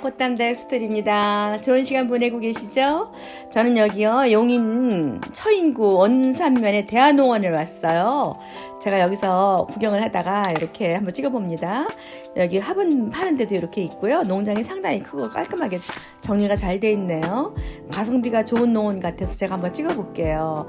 꽃담당 스토리입니다. 좋은 시간 보내고 계시죠? 저는 여기요, 용인 처인구 원산면의 대한농원을 왔어요. 제가 여기서 구경을 하다가 이렇게 한번 찍어봅니다. 여기 화분 파는 데도 이렇게 있고요. 농장이 상당히 크고 깔끔하게 정리가 잘 돼 있네요. 가성비가 좋은 농원 같아서 제가 한번 찍어볼게요.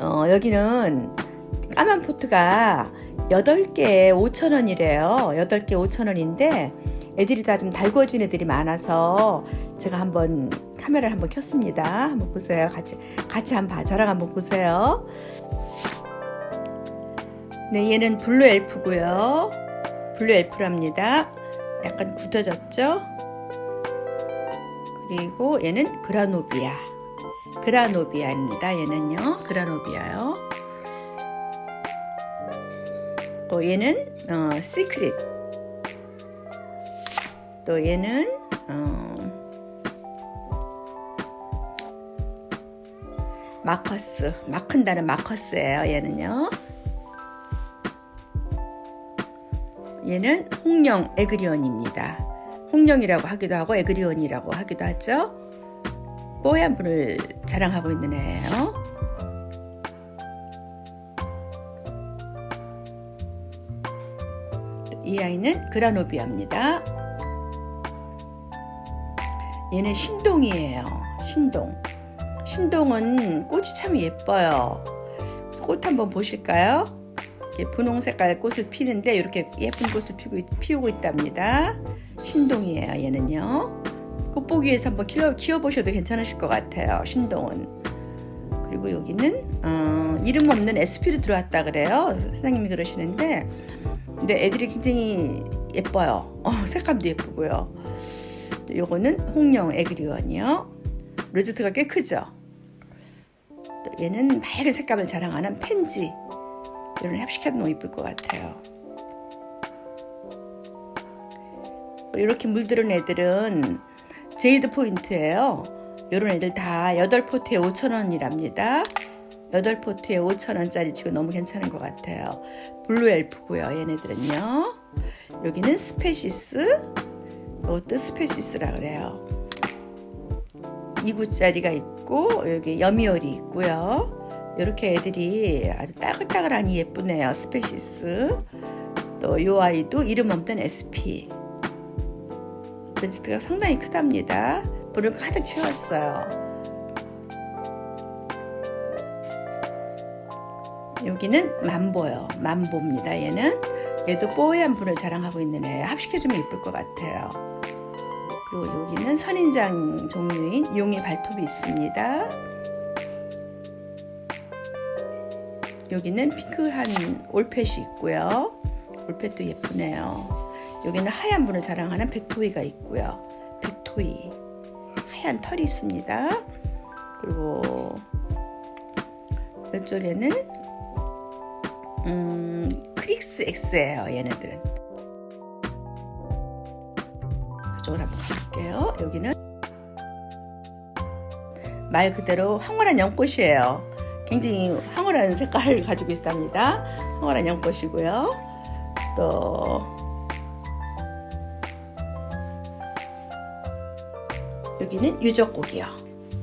어, 여기는 까만 포트가 8개에 5,000원이래요. 8개 5,000원인데 애들이 다 좀 달궈진 애들이 많아서 제가 한번 카메라를 한번 켰습니다. 한번 보세요. 같이 같이 한번 봐. 저랑 한번 보세요. 네, 얘는 블루 엘프고요. 블루 엘프랍니다. 약간 굳어졌죠? 그리고 얘는 그라노비아. 그라노비아입니다. 얘는요. 그라노비아요. 또 얘는 어, 시크릿. 또 얘는 어, 마커스. 막 큰다는 마커스예요. 얘는요. 얘는 홍령 에그리온입니다. 홍령이라고 하기도 하고 에그리온이라고 하기도 하죠. 뽀얀 분을 자랑하고 있는 애예요. 이 아이는 그라노비아입니다. 얘는 신동이에요. 신동. 신동은 꽃이 참 예뻐요. 꽃 한번 보실까요? 이렇게 분홍 색깔 꽃을 피는데 이렇게 예쁜 꽃을 피고, 피우고 있답니다. 신동이에요. 얘는요. 꽃 보기 위해서 한번 키워, 키워보셔도 괜찮으실 것 같아요. 신동은. 그리고 여기는 어, 이름 없는 SP로 들어왔다 그래요. 사장님이 그러시는데 근데 애들이 굉장히 예뻐요. 어, 색감도 예쁘고요. 또 요거는 홍령 에그리원이요. 로즈트가 꽤 크죠. 또 얘는 맑은 색감을 자랑하는 펜지. 이런 합식해도 너무 이쁠 것 같아요. 이렇게 물들은 애들은 제이드 포인트예요. 이런 애들 다 8포트에 5,000원이랍니다. 8포트에 5,000원짜리 치고 너무 괜찮은 것 같아요. 블루 엘프고요. 얘네들은요. 여기는 스페시스. 이것도 스페시스라 그래요. 2구짜리가 있고 여기 여미올이 있고요. 이렇게 애들이 아주 따글따글하니 예쁘네요. 스페시스. 또이 아이도 이름 없던 SP. 브레스트가 상당히 크답니다. 불을 가득 채웠어요. 여기는 만보요. 만보입니다. 얘는 얘도 뽀얀 분을 자랑하고 있는 애. 합식해주면 이쁠 것 같아요. 그리고 여기는 선인장 종류인 용의 발톱이 있습니다. 여기는 핑크한 올펫이 있고요. 올펫도 예쁘네요. 여기는 하얀 분을 자랑하는 백토이가 있고요. 백토이. 하얀 털이 있습니다. 그리고 이쪽에는 음, 크릭스 X예요. 얘네들은. 이쪽으로 한번 가볼게요. 여기는 말 그대로 황홀한 연꽃이에요. 굉장히 황홀한 색깔을 가지고 있답니다. 황홀한 연꽃이고요. 또 여기는 유적곡이요.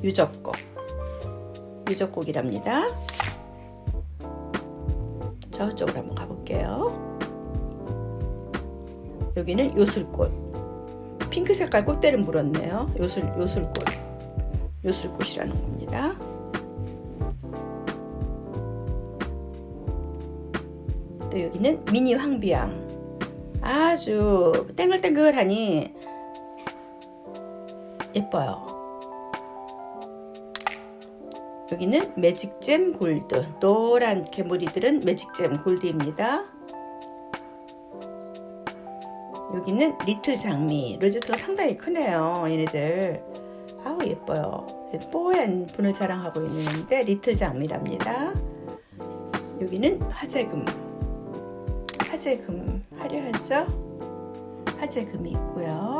유적곡. 유적곡이랍니다. 저쪽으로 한번 가볼게요. 여기는 요술꽃. 핑크 색깔 꽃대를 물었네요. 요술, 요술꽃. 요술꽃이라는 겁니다. 또 여기는 미니 황비양. 아주 땡글땡글하니 예뻐요. 여기는 매직잼 골드. 노란 개구리들은 매직잼 골드입니다. 여기는 리틀 장미. 로즈트가 상당히 크네요. 얘네들. 아우 예뻐요. 뽀얀 분을 자랑하고 있는데 리틀 장미랍니다. 여기는 화재금. 화재금 화려하죠? 화재금이 있고요.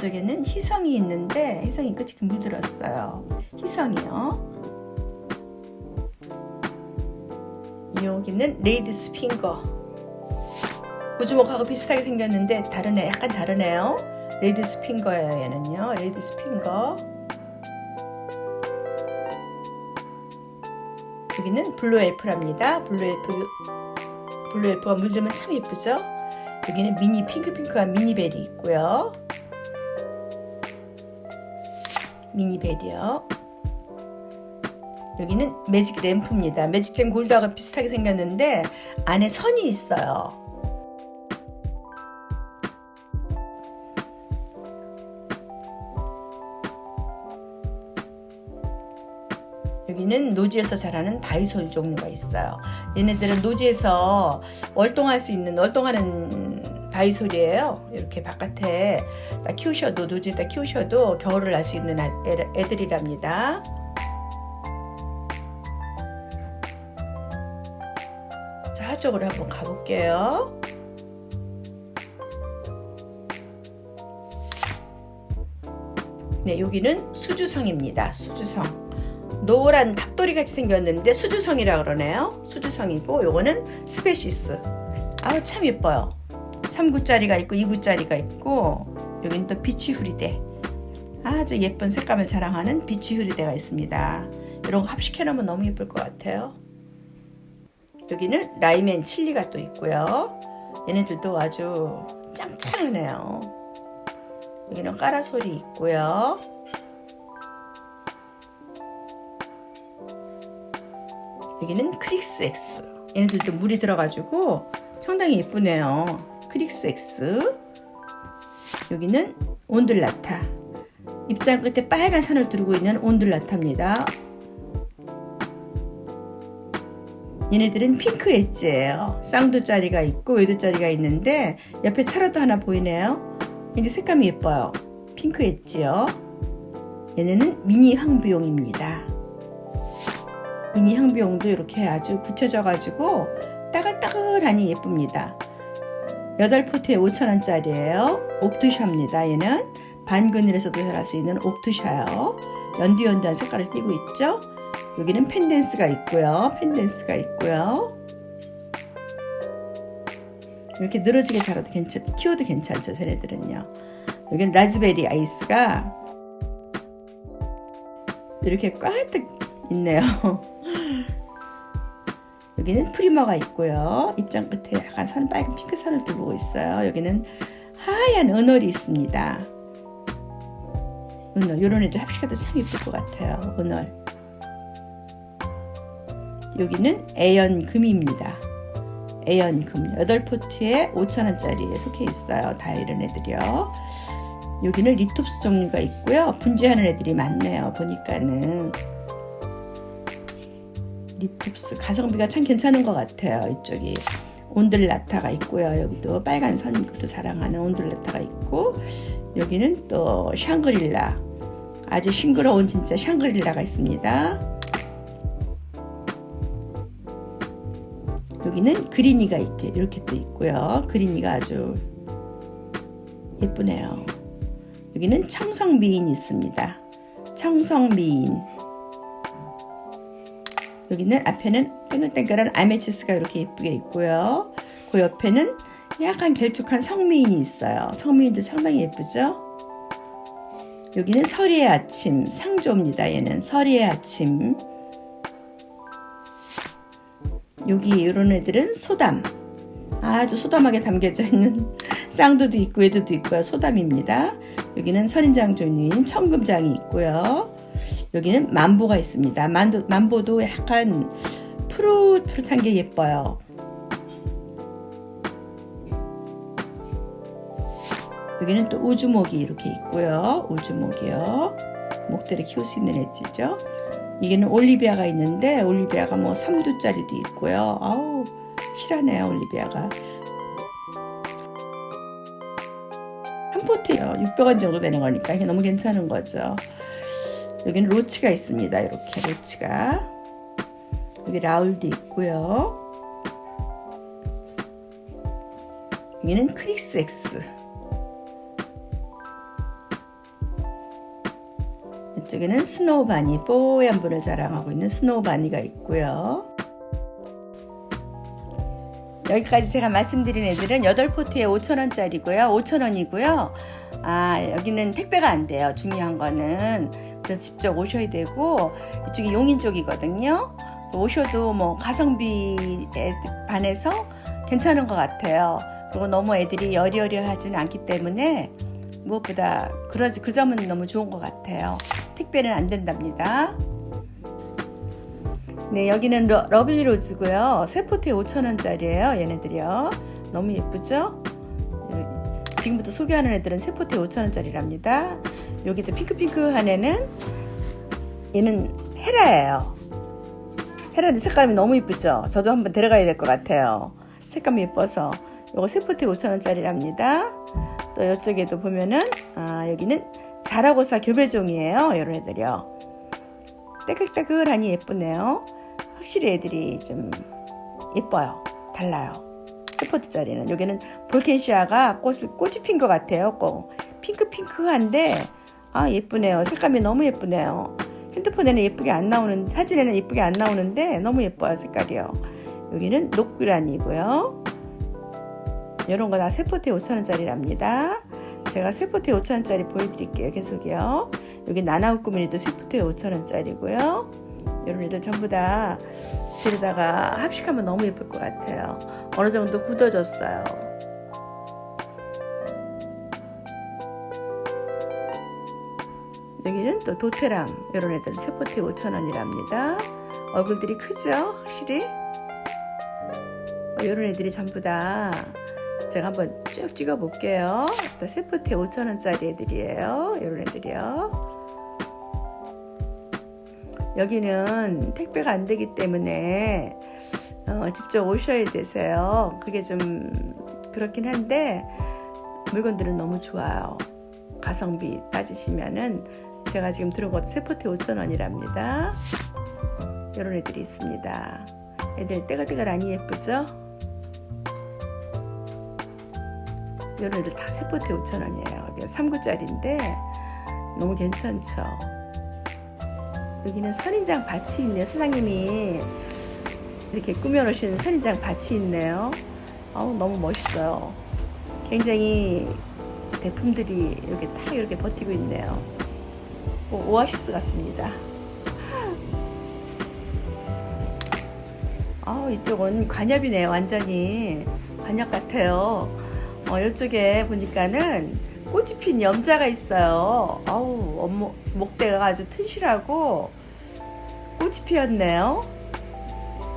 이쪽에는 희성이 있는데 희성이 끝이 물들었어요. 희성이요. 여기는 레이디스 핑거. 우주목하고 비슷하게 생겼는데 다르네. 약간 다르네요. 레드 스핑거예요. 얘는요. 레드 스핑거. 여기는 블루 엘프랍니다. 블루 엘프 블루 엘프가 물들면 참 예쁘죠? 여기는 미니 핑크핑크한 미니벨이 있고요. 미니벨이요. 여기는 매직 램프입니다. 매직젠 골드하고 비슷하게 생겼는데 안에 선이 있어요. 여기는 노지에서 자라는 바이솔 종류가 있어요. 얘네들은 노지에서 월동할 수 있는 월동하는 바이솔이에요. 이렇게 바깥에 다 키우셔도 노지에다 키우셔도 겨울을 날 수 있는 아- 애- 애들이랍니다. 저쪽으로 한번 가볼게요. 네, 여기는 수주성입니다. 수주성. 노란 탑돌이 같이 생겼는데 수주성이라 그러네요. 수주성이고 요거는 스페시스. 아우 참 예뻐요. 3구짜리가 있고 2구짜리가 있고 여기는 또 비치 후리대. 아주 예쁜 색감을 자랑하는 비치 후리대가 있습니다. 이런 거 합식해 놓으면 너무 예쁠 것 같아요. 여기는 라이멘 칠리가 또 있고요. 얘네들도 아주 짱짱하네요. 여기는 까라솔이 있고요. 여기는 크릭스 X. 얘네들도 물이 들어가지고 상당히 예쁘네요. 크릭스 X. 여기는 온들라타. 입장 끝에 빨간 선을 두르고 있는 온들라타입니다. 얘네들은 핑크 엣지예요. 쌍두짜리가 있고 외두짜리가 있는데 옆에 차라도 하나 보이네요. 이제 색감이 예뻐요. 핑크 엣지요. 얘네는 미니 황비용입니다. 미니 황비용도 이렇게 아주 굳혀져 가지고 따글따글하니 예쁩니다. 8포트에 5,000원짜리예요. 옵투샤입니다. 얘는 반 그늘에서도 자랄 수 있는 옵투샤요. 연두연두한 색깔을 띠고 있죠. 여기는 펜댄스가 있고요. 펜댄스가 있고요. 이렇게 늘어지게 자라도 괜찮, 키워도 괜찮죠. 쟤네들은요. 여기는 라즈베리 아이스가 이렇게 꽉딱 있네요. 여기는 프리머가 있고요. 입장 끝에 약간 선 빨간 핑크 선을 두르고 있어요. 여기는 하얀 은월이 있습니다. 은월 이런 애들 합식해도 참 예쁠 것 같아요. 은월. 여기는 애연금입니다. 애연금 8포트에 5,000원짜리에 속해 있어요. 다 이런 애들이요. 여기는 리톱스 종류가 있고요. 분재하는 애들이 많네요. 보니까는 리톱스 가성비가 참 괜찮은 것 같아요. 이쪽이 온들라타가 있고요. 여기도 빨간 선 것을 자랑하는 온들라타가 있고 여기는 또 샹그릴라 아주 싱그러운 진짜 샹그릴라가 있습니다. 여기는 그린이가 있게 이렇게 또 있고요. 그린이가 아주 예쁘네요. 여기는 청성미인이 있습니다. 청성미인. 여기는 앞에는 땡글땡글한 아메티스가 이렇게 예쁘게 있고요. 그 옆에는 약간 길쭉한 성미인이 있어요. 성미인도 상당히 예쁘죠? 여기는 서리의 아침 상조입니다. 얘는 서리의 아침. 여기 이런 애들은 소담. 아주 소담하게 담겨져 있는 쌍두도 있고 애두도 있고요. 소담입니다. 여기는 선인장 종류인 청금장이 있고요. 여기는 만보가 있습니다. 만도, 만보도 약간 푸릇푸릇한 게 예뻐요. 여기는 또 우주목이 이렇게 있고요. 우주목이요. 목들을 키울 수 있는 애들이죠. 이게는 올리비아가 있는데 올리비아가 뭐 3두짜리도 있고요. 아우 실하네요 올리비아가. 한 포트요. 600원 정도 되는 거니까 이게 너무 괜찮은 거죠. 여기는 로치가 있습니다. 이렇게 로치가. 여기 라울도 있고요. 여기는 크리스 X. 이쪽에는 스노우 바니, 뽀얀 불을 자랑하고 있는 스노우 바니가 있고요. 여기까지 제가 말씀드린 애들은 8포트에 5,000원짜리고요. 5,000원이고요. 아, 여기는 택배가 안 돼요. 중요한 거는. 직접 오셔야 되고, 이쪽이 용인 쪽이거든요. 오셔도 뭐 가성비에 반해서 괜찮은 것 같아요. 그리고 너무 애들이 여리여리하지는 않기 때문에 무엇보다 그러지 그 점은 너무 좋은 것 같아요. 택배는 안 된답니다. 네, 여기는 러, 러블리 로즈고요. 세 포트에 5,000원짜리예요. 얘네들이요. 너무 예쁘죠? 지금부터 소개하는 애들은 세 포트에 5,000원짜리랍니다. 여기도 핑크핑크한 애는 얘는 헤라예요. 헤라인데 색감이 너무 예쁘죠? 저도 한번 데려가야 될 것 같아요. 색감이 예뻐서. 요거 세 포트에 5,000원짜리랍니다. 또 이쪽에도 보면은 아, 여기는 자라고사 교배종이에요. 이런 애들이요. 따글따글하니 예쁘네요. 확실히 애들이 좀 예뻐요. 달라요. 스포트짜리는 여기는 볼켄시아가 꽃을 꽃이 핀 것 같아요. 꼭 핑크핑크한데 아 예쁘네요. 색감이 너무 예쁘네요. 핸드폰에는 예쁘게 안 나오는 사진에는 예쁘게 안 나오는데 너무 예뻐요 색깔이요. 여기는 녹그란이고요. 이런 거 다 세포트에 5천원짜리랍니다. 제가 세포트에 5천원짜리 보여드릴게요. 계속이요. 여기 나나우꾸미니도 세포트에 5천원짜리고요. 이런 애들 전부 다 데려다가 합식하면 너무 예쁠 것 같아요. 어느 정도 굳어졌어요. 여기는 또 도테랑 이런 애들 세포트에 5천원이랍니다. 얼굴들이 크죠? 확실히? 이런 애들이 전부 다 제가 한번 쭉 찍어 볼게요. 세포트에 5천원짜리 애들이에요. 이런 애들이요. 여기는 택배가 안 되기 때문에 어, 직접 오셔야 되세요. 그게 좀 그렇긴 한데 물건들은 너무 좋아요. 가성비 따지시면은 제가 지금 들은 것도 세포트 5,000원이랍니다. 이런 애들이 있습니다. 애들 떼글떼글하니 예쁘죠? 이런 애들 다 세 포트 5,000원이에요. 3구짜리인데 너무 괜찮죠? 여기는 선인장 밭이 있네요. 사장님이 이렇게 꾸며놓으신 선인장 밭이 있네요. 아우 너무 멋있어요. 굉장히 대품들이 이렇게 딱 이렇게 버티고 있네요. 오, 오아시스 같습니다. 아 이쪽은 관엽이네요. 완전히 관엽 같아요. 어, 이쪽에 보니까는 꽃이 핀 염자가 있어요. 아우, 목대가 아주 튼실하고 꽃이 피었네요.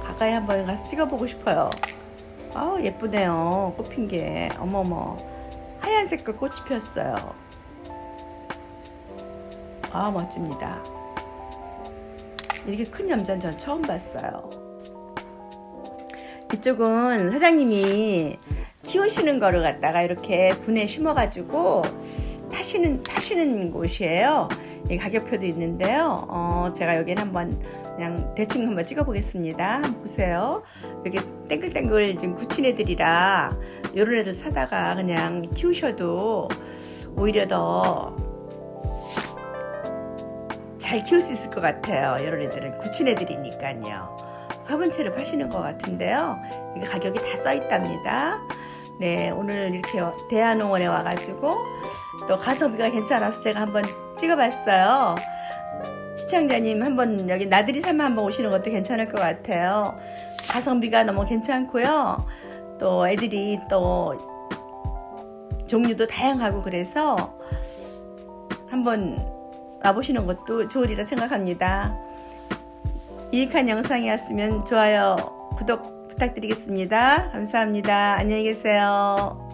가까이 한번 가서 찍어보고 싶어요. 아우, 예쁘네요. 꽃 핀 게. 어머머. 하얀 색깔 꽃이 피었어요. 아, 멋집니다. 이렇게 큰 염자는 전 처음 봤어요. 이쪽은 사장님이 키우시는 거를 갖다가 이렇게 분에 심어가지고 파시는 파시는 곳이에요. 이 가격표도 있는데요. 어, 제가 여기는 한번 그냥 대충 한번 찍어보겠습니다. 보세요. 여기 땡글땡글 지금 굳힌 애들이라 이런 애들 사다가 그냥 키우셔도 오히려 더 잘 키울 수 있을 것 같아요. 이런 애들은 굳힌 애들이니까요. 화분 채를 파시는 것 같은데요. 이게 가격이 다 써 있답니다. 네, 오늘 이렇게 대한농원에 와가지고 또 가성비가 괜찮아서 제가 한번 찍어봤어요. 시청자님 한번 여기 나들이 삼아 한번 오시는 것도 괜찮을 것 같아요. 가성비가 너무 괜찮고요. 또 애들이 또 종류도 다양하고 그래서 한번 와보시는 것도 좋으리라 생각합니다. 유익한 영상이었으면 좋아요, 구독 부탁드리겠습니다. 감사합니다. 안녕히 계세요.